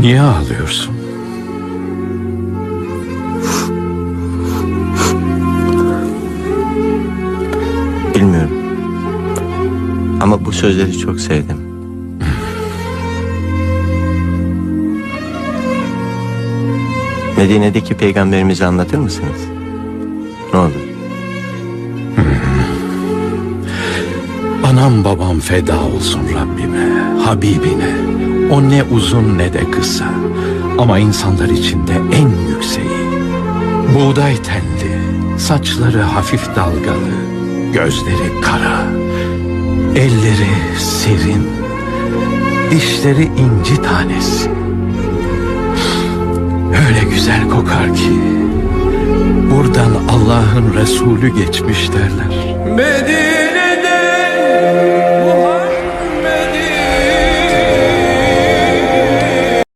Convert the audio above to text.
Niye ağlıyorsun? Bilmiyorum. Ama bu sözleri çok sevdim. Medine'deki peygamberimizi anlatır mısınız? Ne olur? Anam babam feda olsun Rabbime, Habibine. O ne uzun ne de kısa. Ama insanlar içinde en yükseği. Buğday tenli, saçları hafif dalgalı, gözleri kara, elleri serin, dişleri inci tanesi. Öyle güzel kokar ki, buradan Allah'ın Resulü geçmiş derler. Medine